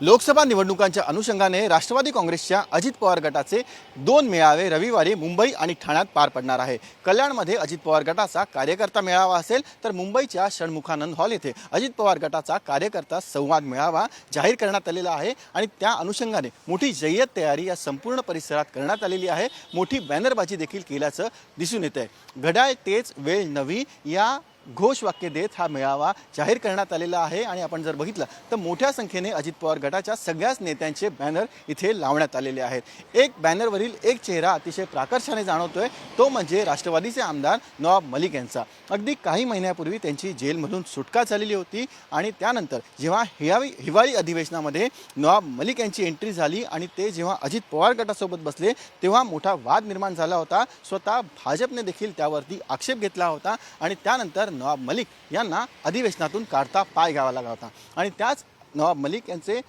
लोकसभा निवडणुकांच्या अनुषंगाने राष्ट्रवादी काँग्रेसच्या अजित पवार गटाचे दोन मेळावे रविवारी मुंबई आणि ठाण्यात पार पडणार आहे. कल्याणमध्ये अजित पवार गटाचा कार्यकर्ता मेळावा असेल तर मुंबईच्या षण्मुखानंद हॉल येथे अजित पवार गटाचा कार्यकर्ता संवाद मेळावा जाहीर करण्यात आलेला आहे आणि त्या अनुषंगाने मोठी जय्यत तयारी या संपूर्ण परिसरात करण्यात आलेली आहे. मोठी बॅनरबाजी देखील केल्याचं दिसून येत आहे घड्याळ तेच वेळ नवी या घोषवाक्य देत हा मेळावा जाहीर करण्यात आलेला आहे. आणि आपण जर बघितलं तर मोठ्या संख्येने अजित पवार गटाच्या सगळ्याच नेत्यांचे बॅनर इथे लावण्यात आलेले आहेत. एक बॅनरवरील एक चेहरा अतिशय प्राकर्षाने जाणवतोय तो म्हणजे राष्ट्रवादीचे आमदार नवाब मलिक यांचा. अगदी काही महिन्यापूर्वी त्यांची जेलमधून सुटका झालेली होती आणि त्यानंतर जेव्हा हिवाळी हिवाळी अधिवेशनामध्ये नवाब मलिक यांची एंट्री झाली आणि ते जेव्हा अजित पवार गटासोबत बसले तेव्हा मोठा वाद निर्माण झाला होता. स्वतः भाजपने देखील त्यावरती आक्षेप घेतला होता आणि त्यानंतर नवाब मलिक यांना अधिवेशनातून काढता पाय घ्यावा लागला होता. आणि त्याच नवाब मलिक यांचे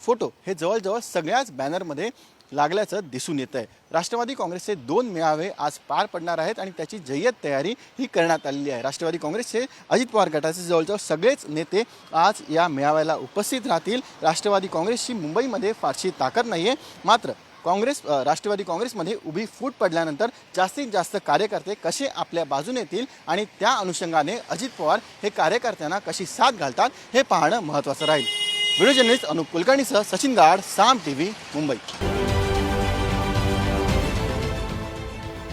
फोटो हे जवळजवळ सगळ्याच बॅनरमध्ये लागल्याचं दिसून येत आहे राष्ट्रवादी काँग्रेसचे दोन मेळावे आज पार पडणार आहेत आणि त्याची जय्यत तयारी ही करण्यात आलेली आहे. राष्ट्रवादी काँग्रेसचे अजित पवार गटाचे जवळजवळ सगळेच नेते आज या मेळाव्याला उपस्थित राहतील. राष्ट्रवादी काँग्रेसची मुंबईमध्ये फारशी ताकद नाही आहे मात्र काँग्रेस राष्ट्रवादी काँग्रेसमध्ये उभी फूट पडल्यानंतर जास्तीत जास्त कार्यकर्ते कसे आपल्या बाजूने येतील आणि त्या अनुषंगाने अजित पवार हे कार्यकर्त्यांना कशी साथ घालतात हे पाहणं महत्त्वाचं राहील. व्हिडिओ जर्नलिस्ट अनुप कुलकर्णीसह सचिन गाड साम टी व्ही मुंबई.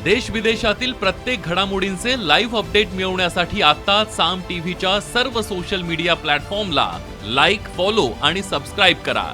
देश विदेशातील प्रत्येक घडामोडींचे लाईव्ह अपडेट मिळवण्यासाठी आता साम टीव्हीच्या सर्व सोशल मीडिया प्लॅटफॉर्मला लाईक फॉलो आणि सबस्क्राईब करा.